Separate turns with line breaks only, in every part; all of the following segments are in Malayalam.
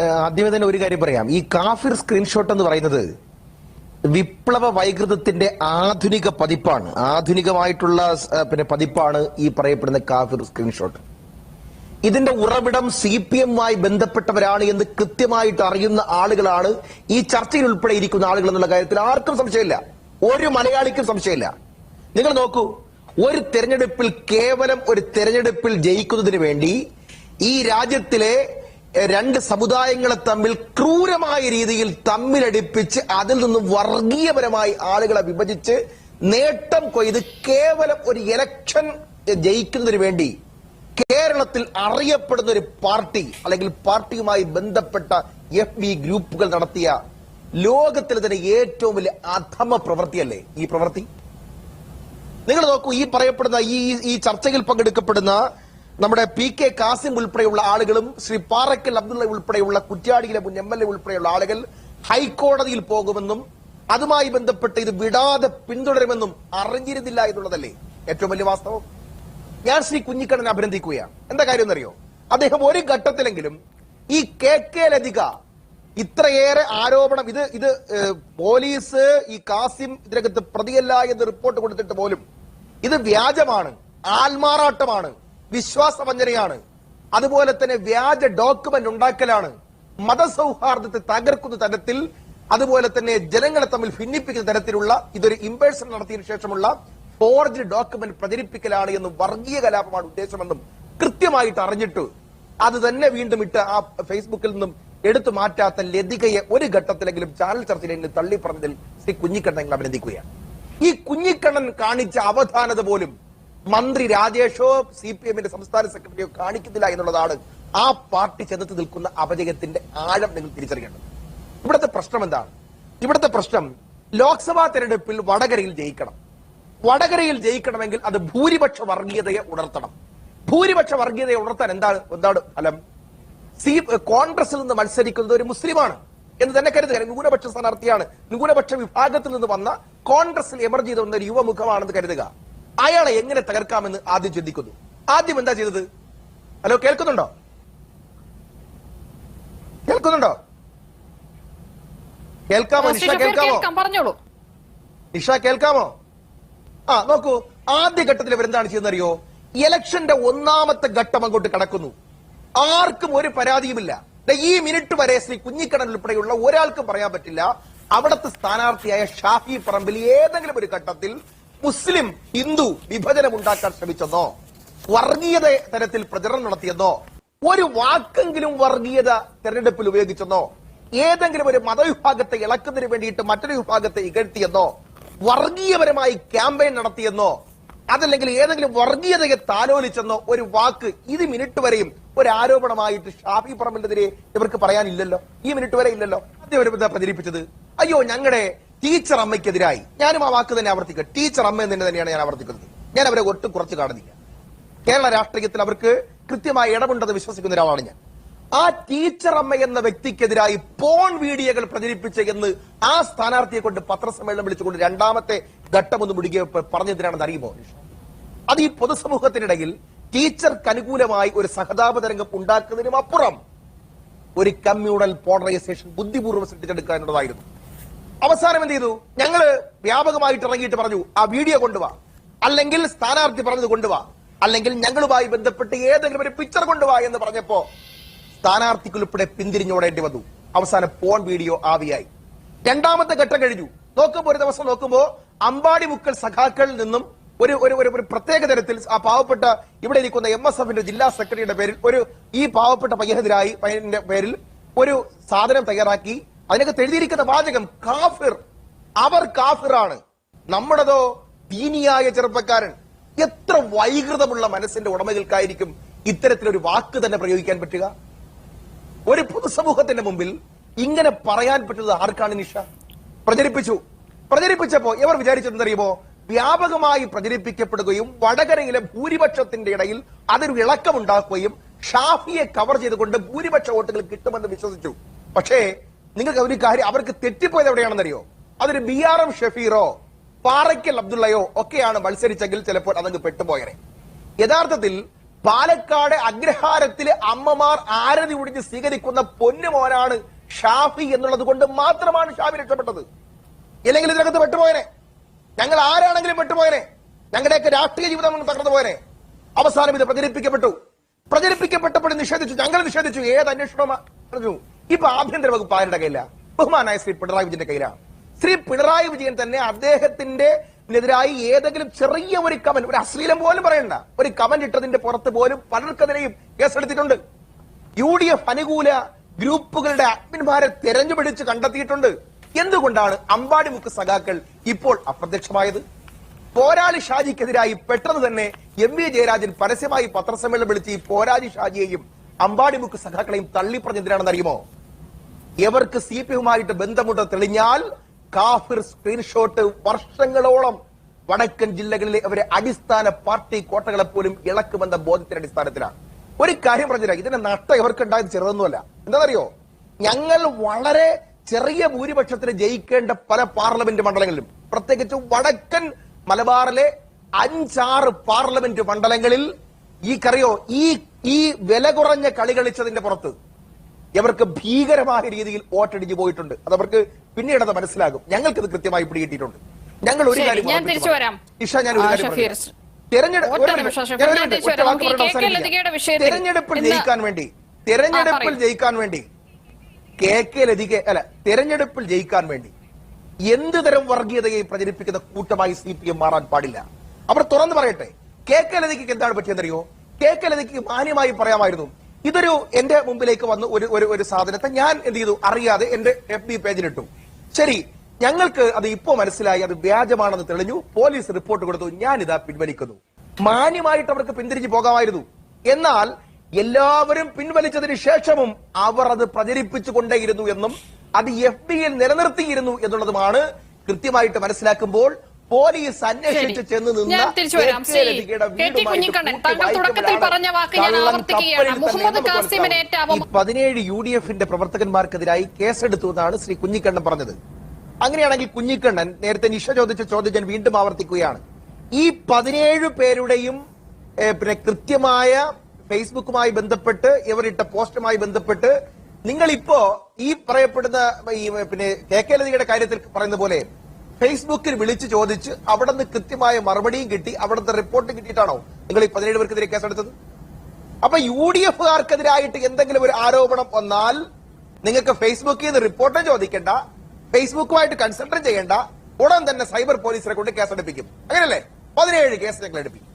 ആദ്യമേ തന്നെ ഒരു കാര്യം പറയാം. ഈ കാഫിർ സ്ക്രീൻഷോട്ട് എന്ന് പറയുന്നത് വിപ്ലവ വൈകൃതത്തിന്റെ ആധുനിക പതിപ്പാണ്. ആധുനികമായിട്ടുള്ള പിന്നെ പതിപ്പാണ് ഈ പറയപ്പെടുന്ന കാഫിർ സ്ക്രീൻഷോട്ട് ഇതിന്റെ ഉറവിടം സി പി എമ്മുമായി ബന്ധപ്പെട്ടവരാണ് എന്ന് കൃത്യമായിട്ട് അറിയുന്ന ആളുകളാണ് ഈ ചർച്ചയിൽ ഉൾപ്പെടെ ഇരിക്കുന്ന ആളുകൾ എന്നുള്ള കാര്യത്തിൽ ആർക്കും സംശയമില്ല. ഒരു മലയാളിക്കും സംശയമില്ല. നിങ്ങൾ നോക്കൂ ഒരു തെരഞ്ഞെടുപ്പിൽ കേവലം ഒരു തെരഞ്ഞെടുപ്പിൽ ജയിക്കുന്നതിന് വേണ്ടി ഈ രാജ്യത്തിലെ രണ്ട് സമുദായങ്ങളെ തമ്മിൽ ക്രൂരമായ രീതിയിൽ തമ്മിലടിപ്പിച്ച് അതിൽ നിന്ന് വർഗീയപരമായി ആളുകളെ വിഭജിച്ച് നേട്ടം കൊയ്ത് കേവലം ഒരു ഇലക്ഷൻ ജയിക്കുന്നതിന് വേണ്ടി കേരളത്തിൽ അറിയപ്പെടുന്ന ഒരു പാർട്ടി അല്ലെങ്കിൽ പാർട്ടിയുമായി ബന്ധപ്പെട്ട എഫ് ബി ഗ്രൂപ്പുകൾ നടത്തിയ ലോകത്തിലെ തന്നെ ഏറ്റവും വലിയ അധമ പ്രവൃത്തിയല്ലേ ഈ പ്രവൃത്തി? നിങ്ങൾ നോക്കൂ ഈ പറയപ്പെടുന്ന ഈ ഈ ചർച്ചയിൽ പങ്കെടുക്കപ്പെടുന്ന നമ്മുടെ പി കെ കാസിം ഉൾപ്പെടെയുള്ള ആളുകളും ശ്രീ പാറക്കൽ അബ്ദുള്ള ഉൾപ്പെടെയുള്ള കുറ്റ്യാടിയിലെ മുൻ എം എൽ എ ഉൾപ്പെടെയുള്ള ആളുകൾ ഹൈക്കോടതിയിൽ പോകുമെന്നും അതുമായി ബന്ധപ്പെട്ട് ഇത് വിടാതെ പിന്തുടരുമെന്നും അറിഞ്ഞിരുന്നില്ല എന്നുള്ളതല്ലേ ഏറ്റവും വലിയ വാസ്തവം? ഞാൻ ശ്രീ കുഞ്ഞിക്കണ്ണനെ അഭിനന്ദിക്കുകയാണ്. എന്താ കാര്യം എന്നറിയോ? അദ്ദേഹം ഒരു ഘട്ടത്തിലെങ്കിലും ഈ കെ കെ ലതിക ഇത്രയേറെ ആരോപണം ഇത് ഇത് പോലീസ് ഈ കാസിം ഇതിനകത്ത് പ്രതിയല്ല എന്ന് റിപ്പോർട്ട് കൊടുത്തിട്ട് പോലും ഇത് വ്യാജമാണ് ആൽമാറാട്ടമാണ് വിശ്വാസവഞ്ചനയാണ് അതുപോലെ തന്നെ വ്യാജ ഡോക്യുമെന്റ് ഉണ്ടാക്കലാണ്. മതസൗഹാർദ്ദത്തെ തകർക്കുന്ന തരത്തിൽ അതുപോലെ തന്നെ ജനങ്ങളെ തമ്മിൽ ഭിന്നിപ്പിക്കുന്ന തരത്തിലുള്ള ഇതൊരു ഇമ്പേഴ്സൺ നടത്തിയതിനു ശേഷമുള്ള ഫോർജ് ഡോക്യുമെന്റ് പ്രചരിപ്പിക്കലാണ് എന്ന് വർഗീയ കലാപമാണ് ഉദ്ദേശമെന്നും കൃത്യമായിട്ട് അറിഞ്ഞിട്ട് അത് തന്നെ വീണ്ടും ഇട്ട് ആ ഫേസ്ബുക്കിൽ നിന്നും എടുത്തു മാറ്റാത്ത ലതികയെ ഒരു ഘട്ടത്തിലെങ്കിലും ചാനൽ ചർച്ചയിൽ നിന്ന് തള്ളി പറഞ്ഞതിൽ ശ്രീ കുഞ്ഞിക്കണ്ണൻ അഭിനന്ദിക്കുകയാണ്. ഈ കുഞ്ഞിക്കണ്ണൻ കാണിച്ച അവധാനത പോലും മന്ത്രി രാജേഷോ സി പി എമ്മിന്റെ സംസ്ഥാന സെക്രട്ടറിയോ കാണിക്കുന്നില്ല എന്നുള്ളതാണ് ആ പാർട്ടി ചെന്നെത്തി നിൽക്കുന്ന അപജയത്തിന്റെ ആഴം നിങ്ങൾ തിരിച്ചറിയേണ്ടത്. ഇവിടുത്തെ പ്രശ്നം എന്താണ്? ഇവിടുത്തെ പ്രശ്നം ലോക്സഭാ തെരഞ്ഞെടുപ്പിൽ വടകരയിൽ ജയിക്കണം. വടകരയിൽ ജയിക്കണമെങ്കിൽ അത് ഭൂരിപക്ഷ വർഗീയതയെ ഉണർത്തണം. ഭൂരിപക്ഷ വർഗീയതയെ ഉണർത്താൻ എന്താണ് എന്താണ് ഫലം? സി കോൺഗ്രസിൽ നിന്ന് മത്സരിക്കുന്നത് ഒരു മുസ്ലിമാണ് എന്ന് തന്നെ കരുതുക. ന്യൂനപക്ഷ സ്ഥാനാർത്ഥിയാണ്. ന്യൂനപക്ഷ വിഭാഗത്തിൽ നിന്ന് വന്ന കോൺഗ്രസിൽ എമർജ് ചെയ്ത വന്ന ഒരു യുവമുഖമാണെന്ന് കരുതുക. അയാളെ എങ്ങനെ തകർക്കാമെന്ന് ആദ്യം ചിന്തിക്കുന്നു. ആദ്യം എന്താ ചെയ്തത്? ഹലോ കേൾക്കുന്നുണ്ടോ? കേൾക്കുന്നുണ്ടോ? കേൾക്കാമോ നിഷ കേൾക്കാമോ? നിഷ കേൾക്കാമോ? ആ നോക്കൂ ആദ്യ ഘട്ടത്തിൽ ഇവരെന്താണ് ചെയ്യുന്നറിയോ ഇലക്ഷന്റെ ഒന്നാമത്തെ ഘട്ടം അങ്ങോട്ട് കടക്കുന്നു. ആർക്കും ഒരു പരാതിയുമില്ല. ഈ മിനിറ്റ് വരെ ശ്രീ കുഞ്ഞിക്കണ്ണൻ ഉൾപ്പെടെയുള്ള ഒരാൾക്കും പറയാൻ പറ്റില്ല. അവിടുത്തെ സ്ഥാനാർത്ഥിയായ ഷാഫി പറമ്പിൽ ഏതെങ്കിലും ഒരു ഘട്ടത്തിൽ മുസ്ലിം ഹിന്ദു വിഭജനം ഉണ്ടാക്കാൻ ശ്രമിച്ചതോ വർഗീയത തരത്തിൽ പ്രചരണം നടത്തിയതോ ഒരു വാക്കെങ്കിലും വർഗീയത തെരഞ്ഞെടുപ്പിൽ ഉപയോഗിച്ചെന്നോ? ഏതെങ്കിലും ഒരു മതവിഭാഗത്തെ ഇളക്കുന്നതിന് വേണ്ടിയിട്ട് മറ്റൊരു വിഭാഗത്തെ ഇകഴ്ത്തിയെന്നോ? വർഗീയപരമായി ക്യാമ്പയിൻ നടത്തിയെന്നോ? അതല്ലെങ്കിൽ ഏതെങ്കിലും വർഗീയതയെ താലോലിച്ചെന്നോ ഒരു വാക്ക് ഇത് മിനിറ്റ് വരെയും ഒരു ആരോപണമായിട്ട് ഷാഫി പറമ്പിനെതിരെ ഇവർക്ക് പറയാനില്ലല്ലോ. ഈ മിനിറ്റ് വരെ ഇല്ലല്ലോ. ആദ്യം ഒരു പ്രചരിപ്പിച്ചത്. അയ്യോ ഞങ്ങളുടെ ടീച്ചർ അമ്മയ്ക്കെതിരായി ഞാനും ആ വാക്ക് തന്നെ ആവർത്തിക്കുക. ടീച്ചർ അമ്മ എന്ന് തന്നെ തന്നെയാണ് ഞാൻ ആവർത്തിക്കുന്നത്. ഞാൻ അവരെ ഒട്ടും കുറച്ച് കാണുന്നില്ല. കേരള രാഷ്ട്രീയത്തിൽ അവർക്ക് കൃത്യമായ ഇടമുണ്ടെന്ന് വിശ്വസിക്കുന്ന ഒരാളാണ് ഞാൻ. ആ ടീച്ചർ അമ്മ എന്ന വ്യക്തിക്കെതിരായി പോൺ വീഡിയോകൾ പ്രചരിപ്പിച്ച് എന്ന് ആ സ്ഥാനാർത്ഥിയെ കൊണ്ട് പത്രസമ്മേളനം വിളിച്ചുകൊണ്ട് രണ്ടാമത്തെ ഘട്ടം ഒന്ന് മുടിക്കുക പറഞ്ഞതിനാണെന്ന് അറിയുമോ? അത് ഈ പൊതുസമൂഹത്തിനിടയിൽ ടീച്ചർക്ക് അനുകൂലമായി ഒരു സഹതാപ തരംഗം ഉണ്ടാക്കുന്നതിനും അപ്പുറം ഒരു കമ്മ്യൂണൽ പോളറൈസേഷൻ ബുദ്ധിപൂർവം സൃഷ്ടിച്ചെടുക്കുക എന്നുള്ളതായിരുന്നു. അവസാനം എന്ത് ചെയ്തു? ഞങ്ങൾ വ്യാപകമായിട്ട് ഇറങ്ങിയിട്ട് പറഞ്ഞു ആ വീഡിയോ കൊണ്ടുവാ. അല്ലെങ്കിൽ സ്ഥാനാർത്ഥി പറഞ്ഞത് കൊണ്ടുവാ. അല്ലെങ്കിൽ ഞങ്ങളുമായി ബന്ധപ്പെട്ട് ഏതെങ്കിലും ഒരു പിക്ചർ കൊണ്ടുവാ എന്ന് പറഞ്ഞപ്പോ സ്ഥാനാർത്ഥിക്കുൾപ്പെടെ പിന്തിരിഞ്ഞോടേണ്ടി വന്നു. അവസാനം പോൺ വീഡിയോ ആവിയായി. രണ്ടാമത്തെ ഘട്ടം കഴിഞ്ഞു. നോക്കുമ്പോ ഒരു ദിവസം നോക്കുമ്പോ അമ്പാടി മുക്കൽ സഖാക്കളിൽ നിന്നും ഒരു ഒരു ഒരു പ്രത്യേക തരത്തിൽ ആ പാവപ്പെട്ട ഇവിടെ ഇരിക്കുന്ന എം എസ് എഫിന്റെ ജില്ലാ സെക്രട്ടറിയുടെ പേരിൽ ഒരു ഈ പാവപ്പെട്ട പയ്യനെതിരായി പയ്യന്റെ പേരിൽ ഒരു സാധനം തയ്യാറാക്കി അതിനകത്ത് എഴുതിയിരിക്കുന്ന വാചകം കാഫിർ. അവർ കാഫിറാണ്. നമ്മുടേതോ ദീനിയായ ചെറുപ്പക്കാരൻ. എത്ര വൈകൃതമുള്ള മനസ്സിന്റെ ഉടമകൾക്കായിരിക്കും ഇത്തരത്തിലൊരു വാക്ക് തന്നെ പ്രയോഗിക്കാൻ പറ്റുക? ഒരു പൊതുസമൂഹത്തിന്റെ മുമ്പിൽ ഇങ്ങനെ പറയാൻ പറ്റുന്നത് ആർക്കാണ് നിഷ? പ്രചരിപ്പിച്ചു. പ്രചരിപ്പിച്ചപ്പോ ഇവർ വിചാരിച്ചെന്നറിയുമോ വ്യാപകമായി പ്രചരിപ്പിക്കപ്പെടുകയും വടകരയിലെ ഭൂരിപക്ഷത്തിന്റെ ഇടയിൽ അതൊരു ഇളക്കമുണ്ടാക്കുകയും ഷാഫിയെ കവർ ചെയ്തുകൊണ്ട് ഭൂരിപക്ഷ വോട്ടുകൾ കിട്ടുമെന്ന് വിശ്വസിച്ചു. പക്ഷേ നിങ്ങൾക്ക് ഒരു കാര്യം അവർക്ക് തെറ്റിപ്പോയത് എവിടെയാണെന്നറിയോ? അതൊരു ബി ആർ എം ഷഫീറോ പാറയ്ക്കൽ അബ്ദുള്ളയോ ഒക്കെയാണ് മത്സരിച്ചെങ്കിൽ ചിലപ്പോൾ അതങ്ങ് പെട്ടുപോയനെ. യഥാർത്ഥത്തിൽ പാലക്കാട് അഗ്രഹാരത്തിലെ അമ്മമാർ ആരതി ഒടിഞ്ഞ് സ്വീകരിക്കുന്ന പൊന്നുമോനാണ് ഷാഫി എന്നുള്ളത് കൊണ്ട് മാത്രമാണ് ഷാഫി രക്ഷപ്പെട്ടത്. ഇല്ലെങ്കിൽ ഇതിനകത്ത് പെട്ടുപോയനെ. ഞങ്ങൾ ആരാണെങ്കിലും പെട്ടുപോയനെ. ഞങ്ങളുടെയൊക്കെ രാഷ്ട്രീയ ജീവിതം തകർന്നു പോയനെ. അവസാനം ഇത് പ്രചരിപ്പിക്കപ്പെട്ടു. പ്രചരിപ്പിക്കപ്പെട്ടപ്പോൾ നിഷേധിച്ചു. ഞങ്ങൾ നിഷേധിച്ചു. ഏത് അന്വേഷണമാ പറഞ്ഞു. ഇപ്പൊ ആഭ്യന്തര വകുപ്പ് ആരുടെ കയ്യില? ബഹുമാനായ ശ്രീ പിണറായി വിജയന്റെ കയ്യിലാണ് ശ്രീ പിണറായി വിജയൻ തന്നെ അദ്ദേഹത്തിന്റെ എതിരായി ഏതെങ്കിലും ചെറിയ ഒരു കമന്റ് ഒരു അശ്ലീലം പോലും പറയണ്ട. ഒരു കമന്റ് ഇട്ടതിന്റെ പുറത്ത് പോലും പലർക്കെതിരെയും കേസെടുത്തിട്ടുണ്ട്. യു ഡി എഫ് അനുകൂല ഗ്രൂപ്പുകളുടെ അഡ്മിന്മാരെ തെരഞ്ഞുപിടിച്ച് കണ്ടെത്തിയിട്ടുണ്ട്. എന്തുകൊണ്ടാണ് അമ്പാടിമുക്ക് സഖാക്കൾ ഇപ്പോൾ അപ്രത്യക്ഷമായത്? പോരാളി ഷാജിക്കെതിരായി പെട്ടെന്ന് തന്നെ എം വി ജയരാജൻ പരസ്യമായി പത്രസമ്മേളനം വിളിച്ച് ഈ പോരാളി ഷാജിയെയും അമ്പാടിമുക്ക് സഖാക്കളെയും തള്ളിപ്പറഞ്ഞെന്തിനാണെന്ന് അറിയുമോ എവർക്ക് സി പി എമ്മുമായിട്ട് ബന്ധമുണ്ട് തെളിഞ്ഞാൽ കാഫിർ സ്ക്രീൻഷോട്ട് വർഷങ്ങളോളം വടക്കൻ ജില്ലകളിലെ അവരെ അടിസ്ഥാന പാർട്ടി കോട്ടകളെ പോലും ഇളക്കുമെന്ന ബോധത്തിന്റെ അടിസ്ഥാനത്തിലാണ്. ഒരു കാര്യം പറഞ്ഞുതരാം. ഇതിന്റെ നഷ്ടം ഇവർക്ക് ഉണ്ടായത് ചെറുതൊന്നുമല്ല. എന്താണെന്നറിയോ? ഞങ്ങൾ വളരെ ചെറിയ ഭൂരിപക്ഷത്തിന് ജയിക്കേണ്ട പല പാർലമെന്റ് മണ്ഡലങ്ങളിലും പ്രത്യേകിച്ച് വടക്കൻ മലബാറിലെ അഞ്ചാറ് പാർലമെന്റ് മണ്ഡലങ്ങളിൽ ഈ കറിയോ ഈ ഈ വില കുറഞ്ഞ കളി കളിച്ചതിന്റെ പുറത്ത് ഇവർക്ക് ഭീകരമായ രീതിയിൽ വോട്ടടിച്ചു പോയിട്ടുണ്ട്. അത് അവർക്ക് പിന്നീട് അത് മനസ്സിലാകും. ഞങ്ങൾക്ക് ഇത് കൃത്യമായി പിടികിട്ടിയിട്ടുണ്ട്. ഞങ്ങൾ ഒരു കാര്യം. ഇഷ ഞാൻ ഒരു കാര്യം തെരഞ്ഞെടുപ്പിൽ ജയിക്കാൻ വേണ്ടി തെരഞ്ഞെടുപ്പിൽ ജയിക്കാൻ വേണ്ടി കെ കെ ലതിക അല്ല തെരഞ്ഞെടുപ്പിൽ ജയിക്കാൻ വേണ്ടി എന്ത് തരം വർഗീയതയെ പ്രചരിപ്പിക്കുന്ന കൂട്ടമായി സി പി എം മാറാൻ പാടില്ല. അവർ തുറന്നു പറയട്ടെ കെ കെ ലതിക്ക് എന്താണ് പറ്റിയെന്നറിയോ കെ കെ ലതിക്ക് മാന്യമായി പറയാമായിരുന്നു. ഇതൊരു എന്റെ മുമ്പിലേക്ക് വന്ന് ഒരു ഒരു ഒരു സാധനത്തെ ഞാൻ എന്ത് ചെയ്തു? അറിയാതെ എന്റെ എഫ് ബി പേജിലിട്ടു. ശരി ഞങ്ങൾക്ക് അത് ഇപ്പോ മനസ്സിലായി അത് വ്യാജമാണെന്ന് തെളിഞ്ഞു. പോലീസ് റിപ്പോർട്ട് കൊടുത്തു. ഞാൻ ഇതാ പിൻവലിക്കുന്നു. മാന്യമായിട്ട് അവർക്ക് പിന്തിരിഞ്ഞു പോകാമായിരുന്നു. എന്നാൽ എല്ലാവരും പിൻവലിച്ചതിന് ശേഷവും അവർ അത് പ്രചരിപ്പിച്ചു കൊണ്ടേയിരുന്നു എന്നും അത് എഫ് ബിയിൽ നിലനിർത്തിയിരുന്നു എന്നുള്ളതുമാണ് കൃത്യമായിട്ട് മനസ്സിലാക്കുമ്പോൾ പോലീസ് അന്വേഷിച്ച്. ചെന്ന് നിന്ന് പതിനേഴ് യു ഡി എഫിന്റെ പ്രവർത്തകന്മാർക്കെതിരായി കേസെടുത്തു എന്നാണ് ശ്രീ കുഞ്ഞിക്കണ്ണൻ പറഞ്ഞത്. അങ്ങനെയാണെങ്കിൽ കുഞ്ഞിക്കണ്ണൻ നേരത്തെ നിഷ ചോദിച്ച ചോദ്യം ഞാൻ വീണ്ടും ആവർത്തിക്കുകയാണ്. ഈ പതിനേഴ് പേരുടെയും പിന്നെ കൃത്യമായ ഫേസ്ബുക്കുമായി ബന്ധപ്പെട്ട് ഇവരിട്ട പോസ്റ്റുമായി ബന്ധപ്പെട്ട് നിങ്ങളിപ്പോ ഈ പറയപ്പെടുന്ന ഈ പിന്നെ കെ കെ ലതിയുടെ കാര്യത്തിൽ പറയുന്ന പോലെ ഫേസ്ബുക്കിൽ വിളിച്ചു ചോദിച്ച് അവിടെ നിന്ന് കൃത്യമായ മറുപടിയും കിട്ടി അവിടുത്തെ റിപ്പോർട്ട് കിട്ടിയിട്ടാണോ നിങ്ങൾ ഈ പതിനേഴ് പേർക്കെതിരെ കേസെടുത്തത്? അപ്പൊ യു ഡി എഫുകാർക്കെതിരായിട്ട് എന്തെങ്കിലും ഒരു ആരോപണം വന്നാൽ നിങ്ങൾക്ക് ഫേസ്ബുക്കിൽ നിന്ന് റിപ്പോർട്ടും ചോദിക്കേണ്ട ഫേസ്ബുക്കുമായിട്ട് കൺസൾട്ട് ചെയ്യേണ്ട ഉടൻ തന്നെ സൈബർ പോലീസിനെ കൊണ്ട് കേസെടുപ്പിക്കും. അങ്ങനല്ലേ? പതിനേഴ് കേസ് ഞങ്ങൾ എടുപ്പിക്കും.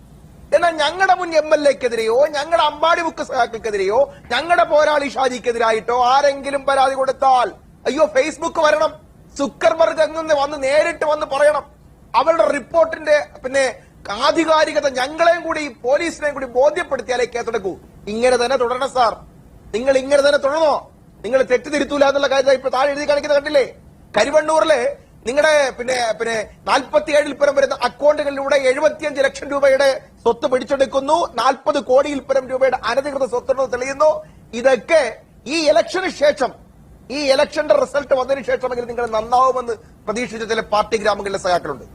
എന്നാൽ ഞങ്ങളുടെ മുൻ എം എൽ എക്കെതിരെയോ ഞങ്ങളുടെ അമ്പാടി ബുക്ക് സഹാക്കൾക്കെതിരെയോ ഞങ്ങളുടെ പോരാളി ഷാജിക്കെതിരായിട്ടോ ആരെങ്കിലും പരാതി കൊടുത്താൽ അയ്യോ ഫേസ്ബുക്ക് വരണം. സുക്കർബർഗ് അങ്ങനെ വന്ന് നേരിട്ട് വന്ന് പറയണം. അവരുടെ റിപ്പോർട്ടിന്റെ പിന്നെ ആധികാരികത ഞങ്ങളെയും കൂടി പോലീസിനെയും കൂടി ബോധ്യപ്പെടുത്തിയാലേ കേസെടുക്കൂ ഇങ്ങനെ തന്നെ തുടരണം സാർ. നിങ്ങൾ ഇങ്ങനെ തന്നെ തുടർന്നോ? നിങ്ങൾ തെറ്റ് തിരുത്തൂല എന്നുള്ള കാര്യം ഇപ്പൊ താഴെ എഴുതി കാണിക്കുന്നത് കണ്ടില്ലേ? കരുവണ്ണൂരിലെ നിങ്ങളുടെ പിന്നെ പിന്നെ നാൽപ്പത്തിയേഴിൽ പരം വരുന്ന അക്കൗണ്ടുകളിലൂടെ എഴുപത്തിയഞ്ച് ലക്ഷം രൂപയുടെ സ്വത്ത് പിടിച്ചെടുക്കുന്നു. നാൽപ്പത് കോടിയിൽ പരം രൂപയുടെ അനധികൃത സ്വത്തുണ്ടെന്ന് തെളിയുന്നു. ഇതൊക്കെ ഈ ഇലക്ഷന് ശേഷം ഈ ഇലക്ഷന്റെ റിസൾട്ട് വന്നതിന് ശേഷമെങ്കിലും നിങ്ങൾ നന്നാവുമെന്ന് പ്രതീക്ഷിച്ച ചില പാർട്ടി ഗ്രാമങ്ങളിലെ സഹാക്കളുണ്ട്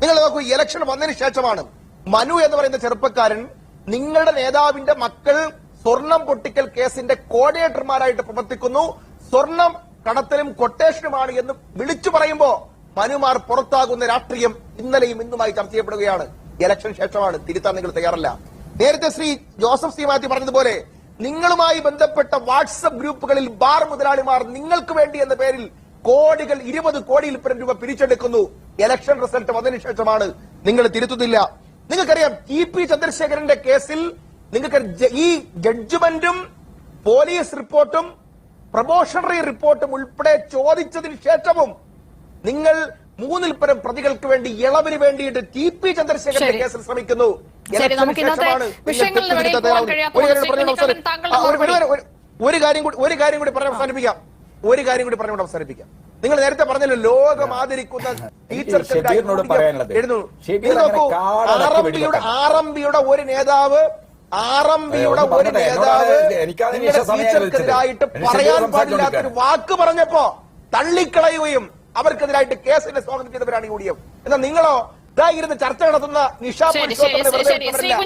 നിങ്ങൾ നോക്കൂ ഇലക്ഷൻ വന്നതിന് ശേഷമാണ് മനു എന്ന് പറയുന്ന ചെറുപ്പക്കാരൻ നിങ്ങളുടെ നേതാവിന്റെ മക്കൾ സ്വർണം പൊട്ടിക്കൽ കേസിന്റെ കോർഡിനേറ്റർമാരായിട്ട് പ്രവർത്തിക്കുന്നു. സ്വർണം കടത്തലും കൊട്ടേഷനുമാണ് എന്ന് വിളിച്ചു പറയുമ്പോ മനുമാർ പുറത്താകുന്ന രാഷ്ട്രീയം ഇന്നലെയും ഇന്നുമായി ചർച്ച ചെയ്യപ്പെടുകയാണ്. ഇലക്ഷൻ ശേഷമാണ് തിരുത്താൻ നിങ്ങൾ തയ്യാറല്ല. നേരത്തെ ശ്രീ ജോസഫ് സി മാത്യു പറഞ്ഞതുപോലെ നിങ്ങളുമായി ബന്ധപ്പെട്ട വാട്സപ്പ് ഗ്രൂപ്പുകളിൽ ബാർ മുതലാളിമാർ നിങ്ങൾക്ക് വേണ്ടി എന്ന പേരിൽ കോടികൾ ഇരുപത് കോടിയിൽ പരം രൂപ പിരിച്ചെടുക്കുന്നു. ഇലക്ഷൻ റിസൾട്ട് വന്നതിന് ശേഷമാണ് നിങ്ങൾ തിരുത്തുന്നില്ല. നിങ്ങൾക്കറിയാം ടി പി ചന്ദ്രശേഖരന്റെ കേസിൽ നിങ്ങൾക്ക് ഈ ജഡ്ജ്മെന്റും പോലീസ് റിപ്പോർട്ടും പ്രമോഷണറി റിപ്പോർട്ടും ഉൾപ്പെടെ ചോദിച്ചതിന് ശേഷവും നിങ്ങൾ മൂന്നിൽ പരം പ്രതികൾക്ക് വേണ്ടി ഇളവിന് വേണ്ടിയിട്ട് ടി പി ചന്ദ്രശേഖരന്റെ കേസിൽ ശ്രമിക്കുന്നു. ഒരു കാര്യം കൂടി ഒരു കാര്യം കൂടി പറഞ്ഞ് അവസാനിപ്പിക്കാം. ഒരു കാര്യം കൂടി പറഞ്ഞുകൊണ്ട് അവസാനിപ്പിക്കാം. നിങ്ങൾ നേരത്തെ പറഞ്ഞല്ലോ ലോകം ആദരിക്കുന്ന
കാടടക്കി
ആർ എം പിയുടെ ഒരു നേതാവ് ആർ എം
ബിയുടെ
ഒരു നേതാവ് ടീച്ചർക്കെതിരായിട്ട് പറയാൻ പാടില്ലാത്തൊരു വാക്ക് പറഞ്ഞപ്പോ തള്ളിക്കളയുകയും അവർക്കെതിരായിട്ട് കേസിനെ സ്വാഗതം ചെയ്തവരാണ് യു ഡി എഫ്. എന്നാൽ നിങ്ങളോ? ഇതായിരുന്നു ഇരുന്ന് ചർച്ച നടത്തുന്ന നിഷ പെൻഷൻ
കിട്ടാതെ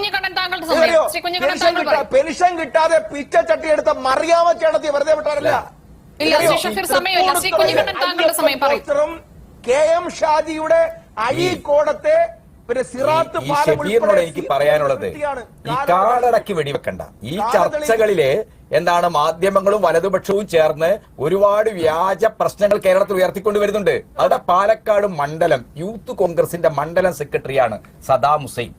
പിച്ച
ചട്ടി
പെൻഷൻ കിട്ടാതെ പിച്ചച്ചട്ടി എടുത്ത മറിയാമ ചേട്ടത്തി വെറുതെ
പറയൂ.
കെ എം ഷാജിയുടെ അഴീക്കോടത്തെ
ഈ ഷബീറിനോട് എനിക്ക് പറയാനുള്ളത്. ഈ കാടടക്കി വെടിവെക്കണ്ട. ഈ ചർച്ചകളിൽ എന്താണ് മാധ്യമങ്ങളും വലതുപക്ഷവും ചേർന്ന് ഒരുപാട് വ്യാജ പ്രശ്നങ്ങൾ കേരളത്തിൽ ഉയർത്തിക്കൊണ്ട് വരുന്നുണ്ട്. അവിടെ പാലക്കാട് മണ്ഡലം യൂത്ത് കോൺഗ്രസിന്റെ മണ്ഡലം സെക്രട്ടറിയാണ് സദാം ഹുസൈൻ.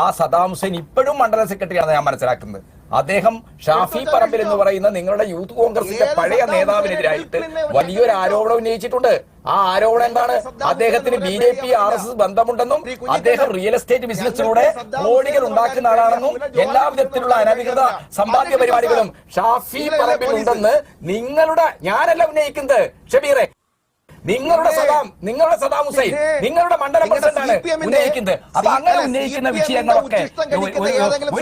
ആ സദാം ഹുസൈൻ ഇപ്പോഴും മണ്ഡലം സെക്രട്ടറിയാണ് ഞാൻ മനസ്സിലാക്കുന്നത്. അദ്ദേഹം ഷാഫി പറമ്പിൽ എന്ന് പറയുന്ന നിങ്ങളുടെ യൂത്ത് കോൺഗ്രസിന്റെ പഴയ നേതാവിനെതിരായിട്ട് വലിയൊരു ആരോപണം ഉന്നയിച്ചിട്ടുണ്ട്. ആ ആരോപണം എന്താണ്? അദ്ദേഹത്തിന് B J P R S S ബന്ധമുണ്ടെന്നും അദ്ദേഹം റിയൽ എസ്റ്റേറ്റ് ബിസിനസ്സിലൂടെ കോടികൾ ഉണ്ടാക്കുന്ന ആളാണെന്നും എല്ലാ വിധത്തിലുള്ള അനധികൃത സമ്പാദ്യ പരിപാടികളും ഷാഫി പറമ്പിൽ ഉണ്ടെന്ന് നിങ്ങളുടെ ഞാനല്ല ഉന്നയിക്കുന്നത്. ഷബീറെ നിങ്ങളുടെ സദാം നിങ്ങളുടെ സദാം ഹുസൈൻ നിങ്ങളുടെ മണ്ഡലം പ്രസിഡന്റാണ് ഉന്നയിക്കുന്നത്. അപ്പൊ അങ്ങനെ ഉന്നയിക്കുന്ന വിഷയങ്ങളൊക്കെ ഒരു-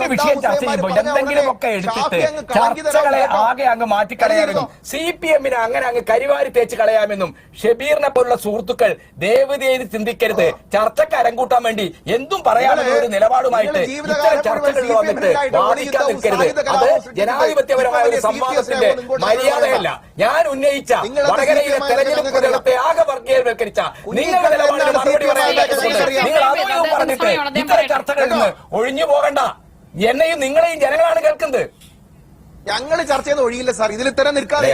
വിഷയം ചർച്ച ചെയ്യുമ്പോൾ എന്തെങ്കിലുമൊക്കെ എടുത്തിട്ട് ചർച്ചകളെ ആകെ അങ്ങ് മാറ്റിക്കളയാമെന്നും സി പി എമ്മിനെ അങ്ങനെ അങ്ങ് കരിവാരി തേച്ച് കളയാമെന്നും ഷബീറിനെ പോലുള്ള സുഹൃത്തുക്കൾ ദയവ് ചെയ്ത് ചിന്തിക്കരുത്. ചർച്ചക്ക് അരങ്കൂട്ടാൻ വേണ്ടി എന്തും പറയാനുള്ള ഒരു നിലപാടുമായിട്ട് ഇത്തരം ചർച്ചകളിൽ വന്നിട്ട് വാദിക്കാൻ നിൽക്കരുത്. അത് ജനാധിപത്യപരമായ ഒരു സംവാദത്തിന്റെ മര്യാദയല്ല. ഞാൻ ഉന്നയിച്ച വടകരയിലെ തെരഞ്ഞെടുപ്പ് നിലപാടിന് നിങ്ങൾ അതും പറഞ്ഞിട്ട് ഇത്തരം ചർച്ചകളിൽ നിന്ന് ഒഴിഞ്ഞു പോകണ്ട. എന്നെയും നിങ്ങളെയും ജനങ്ങളാണ് കേൾക്കുന്നത്.
ഞങ്ങൾ ചർച്ച ചെയ്ത് ഒഴിയില്ല സാർ. ഇതിൽ ഇത്തരം നിൽക്കാതെ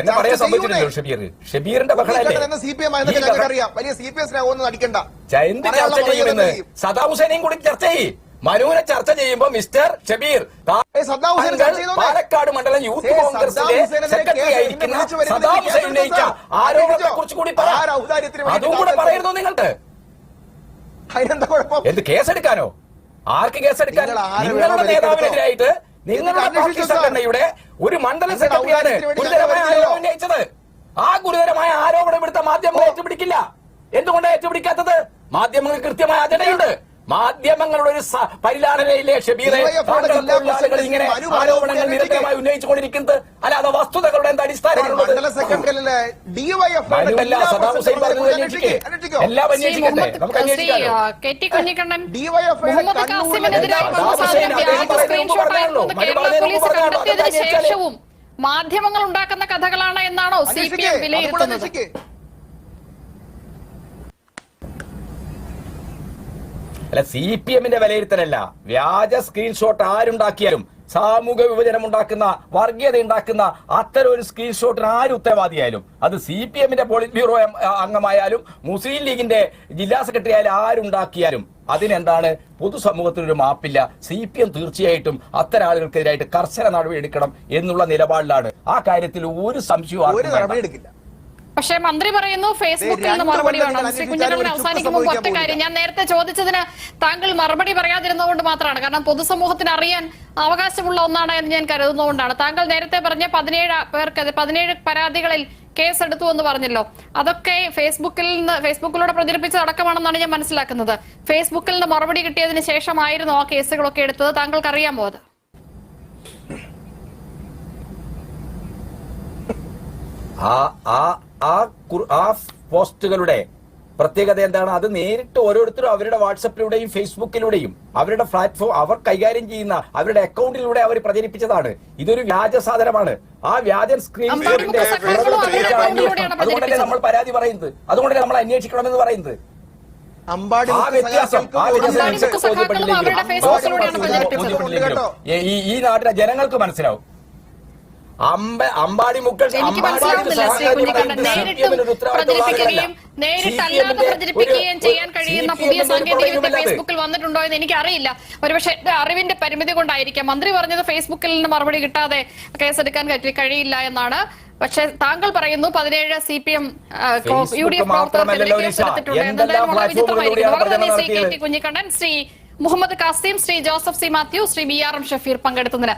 ഷബീറിന്റെ ബഹളല്ലേ
സി പി എം
ഈ
അറിയാം വലിയ സി പി എസ് ഒന്നും അടിക്കണ്ട.
സദാം ഹുസൈനെയും കൂടി ചർച്ച ചെയ്യും. മനുവിനെ ചർച്ച ചെയ്യുമ്പോ മിസ്റ്റർ ഷബീർ പാലക്കാട് മണ്ഡലം യൂത്ത്
കോൺഗ്രസിന്റെ
കോൺഗ്രസിലെ സെക്രട്ടറി ആയിരിക്കുന്ന സദാം ഹുസൈൻ ഉന്നയിച്ച
എടുത്തോ?
ആരോപണത്തെ കുറിച്ച് കൂടി അതും കൂടെ? പറയുന്നു നിങ്ങൾക്ക് എന്ത് കേസെടുക്കാനോ ആർക്ക് കേസെടുക്കാൻ നിങ്ങളുടെ നേതാവിനെതിരായിട്ട് നിങ്ങളുടെ
എന്നിട്ട്
പാർട്ടി സംഘടനയുടെ ഒരു മണ്ഡലം സെക്രട്ടറിയാണ് ഗുരുതരമായ ആരോപണം ഉന്നയിച്ചത്. ആ ഗുരുതരമായ ആരോപണം ഇവിടുത്തെ മാധ്യമങ്ങൾ ഏറ്റുപിടിക്കില്ല. എന്തുകൊണ്ടാണ് ഏറ്റുപിടിക്കാത്തത്? മാധ്യമങ്ങൾ കൃത്യമായ അജണ്ടയുണ്ട്. മാധ്യമങ്ങളുടെ ഒരു പരിലാളനയിലെ ഷബീറെ ഇങ്ങനെ ആരോപണങ്ങൾ നിരന്തരമായി ഉന്നയിച്ചുകൊണ്ടിരിക്കുന്നത്. അല്ലാതെ വസ്തുതകളുടെ എന്താ അടിസ്ഥാനം എല്ലാം അന്വേഷിക്കട്ടെ. നമുക്ക്
മാധ്യമങ്ങൾ ഉണ്ടാക്കുന്ന കഥകളാണ് എന്നാണോ സി പി എം വിലയിരുത്തുന്നത്?
അല്ല സി പി എമ്മിന്റെ വിലയിരുത്തലല്ല. വ്യാജ സ്ക്രീൻഷോട്ട് ആരുണ്ടാക്കിയാലും സാമൂഹ്യ വിഭജനം ഉണ്ടാക്കുന്ന വർഗീയത ഉണ്ടാക്കുന്ന അത്തരം ഒരു സ്ക്രീൻഷോട്ടിന് ആര് ഉത്തരവാദിയായാലും അത് സി പി എമ്മിന്റെ പോളിറ്റ് ബ്യൂറോ അംഗമായാലും മുസ്ലിം ലീഗിന്റെ ജില്ലാ സെക്രട്ടറി ആയാലും ആരുണ്ടാക്കിയാലും അതിനെന്താണ്? പൊതുസമൂഹത്തിനൊരു മാപ്പില്ല. സി പി എം തീർച്ചയായിട്ടും അത്തരം ആളുകൾക്കെതിരായിട്ട് കർശന നടപടി എടുക്കണം എന്നുള്ള നിലപാടിലാണ്. ആ കാര്യത്തിൽ ഒരു സംശയവും
ഒരു
ആർക്കും
നടപടി എടുക്കില്ല.
പക്ഷേ മന്ത്രി പറയുന്നു ഫേസ്ബുക്കിൽ നിന്ന് മറുപടി വേണം. ശ്രീ
കുഞ്ഞിരാമൻ
അവസാനിക്കുമ്പോൾ ഒറ്റ കാര്യം. ഞാൻ നേരത്തെ ചോദിച്ചതിന് താങ്കൾ മറുപടി പറയാതിരുന്നതുകൊണ്ട് മാത്രമാണ്. കാരണം പൊതുസമൂഹത്തിന് അറിയാൻ അവകാശമുള്ള ഒന്നാണ് എന്ന് ഞാൻ കരുതുന്നതുകൊണ്ടാണ്. താങ്കൾ നേരത്തെ പറഞ്ഞ പതിനേഴ് പേർക്ക് പതിനേഴ് പരാതികളിൽ കേസ് എടുത്തു എന്ന് പറഞ്ഞല്ലോ. അതൊക്കെ ഫേസ്ബുക്കിൽ നിന്ന് ഫേസ്ബുക്കിലൂടെ പ്രചരിപ്പിച്ചത് അടക്കമാണെന്നാണ് ഞാൻ മനസ്സിലാക്കുന്നത്. ഫേസ്ബുക്കിൽ നിന്ന് മറുപടി കിട്ടിയതിന് ശേഷമായിരുന്നു ആ കേസുകളൊക്കെ എടുത്തത്. താങ്കൾക്ക് അറിയാമോ അത്?
ആ ആ ആ ആ പോസ്റ്റുകളുടെ പ്രത്യേകത എന്താണ്? അത് നേരിട്ട് ഓരോരുത്തരും അവരുടെ വാട്സപ്പിലൂടെയും ഫേസ്ബുക്കിലൂടെയും അവരുടെ പ്ലാറ്റ്ഫോം അവർ കൈകാര്യം ചെയ്യുന്ന അവരുടെ അക്കൗണ്ടിലൂടെ അവർ പ്രചരിപ്പിച്ചതാണ്. ഇതൊരു വ്യാജ സാധനമാണ്. ആ വ്യാജൻ സ്ക്രീൻ അതുകൊണ്ടല്ലേ നമ്മൾ പരാതി പറയുന്നത്. അതുകൊണ്ടല്ലേ നമ്മൾ അന്വേഷിക്കണമെന്ന് പറയുന്നത്. ഈ- നാട്ടിലെ ജനങ്ങൾക്ക് മനസ്സിലാവും. അമ്പാടി മുക്കൾ
എനിക്ക് മനസ്സിലാവുന്നില്ല ശ്രീ കുഞ്ഞിക്കണ്ണൻ. നേരിട്ടും പ്രചരിപ്പിക്കുകയും
ആളുകളല്ല.
നേരിട്ട്
CPM
അല്ലാതെ
ന്റെ
പ്രചരിപ്പിക്കുകയും ചെയ്യാൻ കഴിയുന്ന പുതിയ സാങ്കേതിക വിദ്യ ഫേസ്ബുക്കിൽ വന്നിട്ടുണ്ടോ എന്ന് എനിക്കറിയില്ല. ഒരുപക്ഷെ അറിവിന്റെ പരിമിതി കൊണ്ടായിരിക്കാം. മന്ത്രി പറഞ്ഞത് ഫേസ്ബുക്കിൽ നിന്ന് മറുപടി കിട്ടാതെ കേസെടുക്കാൻ എടുക്കാൻ കഴിയില്ല എന്നാണ്. പക്ഷെ താങ്കൾ പറയുന്നു പതിനേഴ് C P M U D F പ്രവർത്തകർ നന്ദി Shri K T Kunhikannan Shri Muhammad Kasim Shri Joseph C Mathew Shri B R M Shafeer പങ്കെടുത്തതിന്